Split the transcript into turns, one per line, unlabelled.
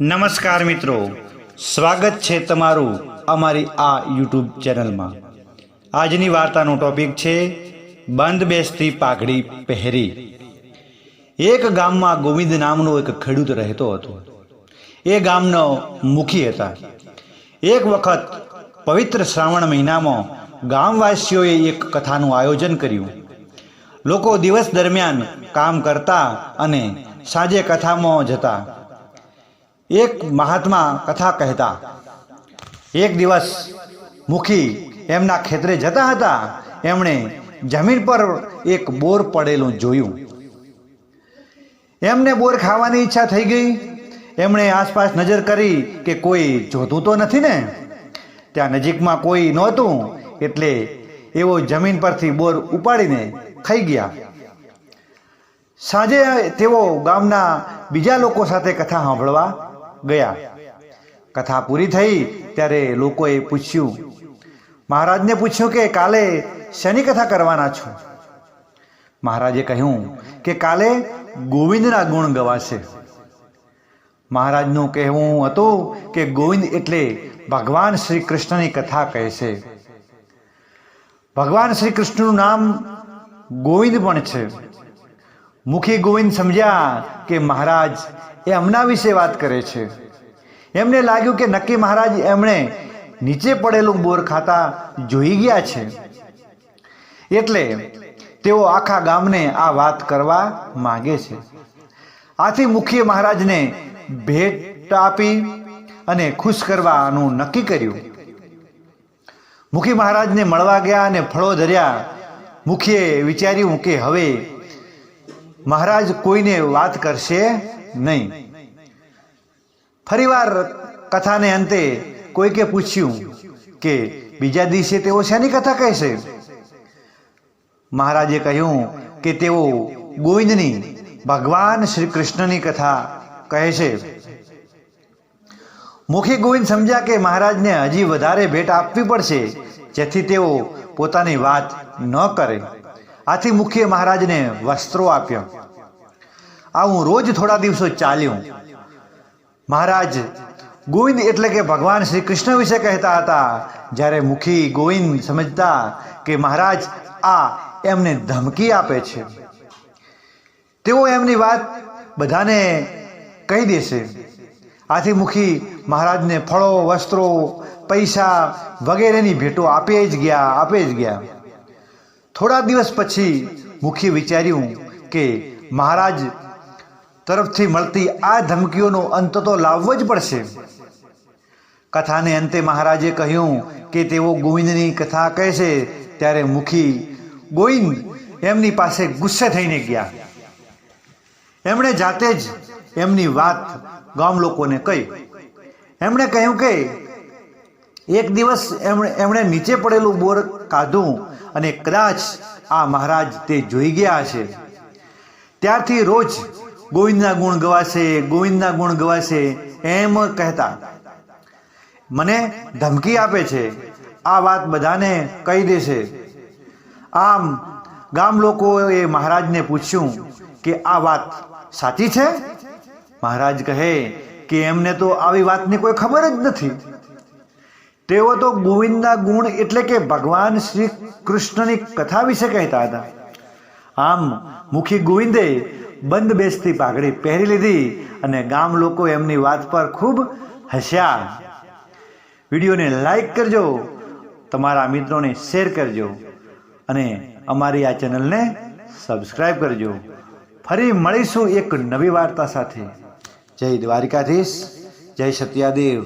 નમસ્કાર મિત્રો. સ્વાગત છે તમારું અમારી આ યુટ્યુબ ચેનલમાં. આજની વાર્તાનો ટોપિક છે, બંધ બેસતી પાઘડી પહેરી. એક ગામમાં ગોવિંદ નામનો એક ખેડૂત રહેતો હતો. એ ગામનો મુખી હતા. એક વખત પવિત્ર શ્રાવણ મહિનામાં ગામવાસીઓએ એક કથાનું આયોજન કર્યું. લોકો દિવસ દરમિયાન કામ કરતા અને સાંજે કથામાં જતા એક મહાત્મા કથા કહેતા, એક દિવસ મુખી એમના ખેતરે જતા હતા, એમણે જમીન પર એક બોર પડેલું જોયું. એમને બોર ખાવાની ઈચ્છા થઈ ગઈ. એમણે આસપાસ નજર કરી કે કોઈ જોતું તો નથી ને? ત્યાં નજીકમાં કોઈ નહોતું, એટલે એવો જમીન પરથી બોર ઉપાડીને ખાઈ ગયા. સાંજે તેઓ ગામના બીજા લોકો સાથે કથા સાંભળવા ગયા. કથા પૂરી થઈ ત્યારે લોકોએ પૂછ્યું, મહારાજને પૂછ્યું કે કાલે શેની કથા કરવાના છો? મહારાજે કહ્યું કે કાલે ગોવિંદના ગુણ ગવાશે. મહારાજનું કહેવું હતું કે ગોવિંદ એટલે ભગવાન શ્રી કૃષ્ણની કથા કહે છે ભગવાન શ્રી કૃષ્ણનું નામ ગોવિંદ પણ છે. મુખી ગોવિંદ સમજ્યા કે મહારાજ એ એમના વિશે વાત કરે છે. એમને લાગ્યું કે નક્કી મહારાજ એમણે નીચે પડેલું બોર ખાતા જોઈ ગયા છે. એટલે તેઓ આખા ગામને આ વાત કરવા માંગે છે. આથી મુખીએ મહારાજને ભેટ આપી અને ખુશ કરવાનું નક્કી કર્યું. મુખી મહારાજને મળવા ગયા અને ફળો ધર્યા. મુખીએ વિચાર્યું કે હવે મહારાજ કોઈને વાત કરશે નહીં. ફરીવાર કથાને અંતે કોઈકે પૂછ્યું કે બીજા દિવસે તેઓ શેની કથા કહેશે? મહારાજે કહ્યું કે તેઓ ગોવિંદની, ભગવાન શ્રી કૃષ્ણની કથા કહે છે મુખી ગોવિંદ સમજ્યા કે મહારાજને હજી વધારે ભેટ આપવી પડશે, જેથી તેઓ પોતાની વાત ન કરે. આથી મુખીએ મહારાજને વસ્ત્રો આપ્યા. હું રોજ થોડા દિવસો ચાલ્યું. મહારાજ, ગોવિંદ એટલે કે ભગવાન શ્રી કૃષ્ણ વિશે કહેતા હતા. જ્યારે મુખી ગોવિંદ સમજતા કે મહારાજ આ એમને ધમકી આપે છે. તેઓ એમની વાત બધાને કહી દેશે. આથી મુખી મહારાજને ફળો, વસ્ત્રો, પૈસા વગેરેની ભેટો આપે જ ગયા, આપે જ ગયા. થોડા દિવસ પછી મુખી વિચાર્યું કે મહારાજ તરફથી મળતી આ ધમકીઓનો અંત તો લાવવો જ પડશે. કથાને અંતે મહારાજે કહ્યું કે તેઓ ગોવિંદની કથા કહે છે, ત્યારે મુખી ગોવિંદ એમની પાસે ગુસ્સે થઈને ગયા. એમણે જાતે જ એમની વાત ગામ લોકોને કહી. એમણે કહ્યું કે એક દિવસ એમણે એમણે નીચે પડેલું બોર કાઢું અને કદાચ આ મહારાજ તે જોઈ ગયા છે ત્યારથી રોજ ગોવિંદના ગુણ ગવાશે, ગોવિંદના ગુણ ગવાશે એમ કહેતા. મને ધમકી આપે છે. આ વાત બધાને કહી દેશે. આમ ગામ લોકોએ મહારાજને પૂછ્યું કે, આ વાત સાચી છે? મહારાજ કહે કે, એમને તો આવી વાતની કોઈ ખબર જ નથી. તેઓ તો ગોવિંદના ગુણ એટલે કે ભગવાન શ્રી કૃષ્ણની કથા વિશે કહેતા હતા. આમ, મુખી ગોવિંદે બંધ બેસતી પાઘડી પહેરી લીધી અને ગામ લોકો એમની વાત પર ખૂબ હસ્યા. વિડીયોને લાઈક કરજો, તમારા મિત્રોને શેર કરજો અને અમારી આ ચેનલને સબસ્ક્રાઈબ કરજો. ફરી મળીશું એક નવી વાર્તા સાથે. જય દ્વારિકાધીશ, જય સત્યાદેવ.